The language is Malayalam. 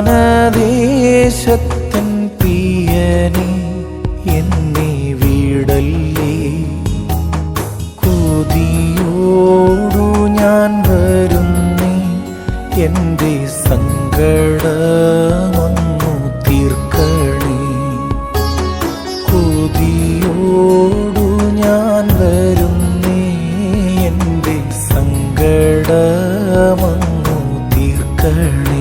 ജ്ഞാനദേശത്തിൻ പിയനെ എന്നെ വീടല്ലേ? കൊതിയോടു ഞാൻ വരുന്നേ എന്റെ സങ്കടമൊന്നു തീർക്കണേ. കൊതിയോടു ഞാൻ വരുന്നേ എന്റെ സങ്കടമൊന്നു തീർക്കണേ.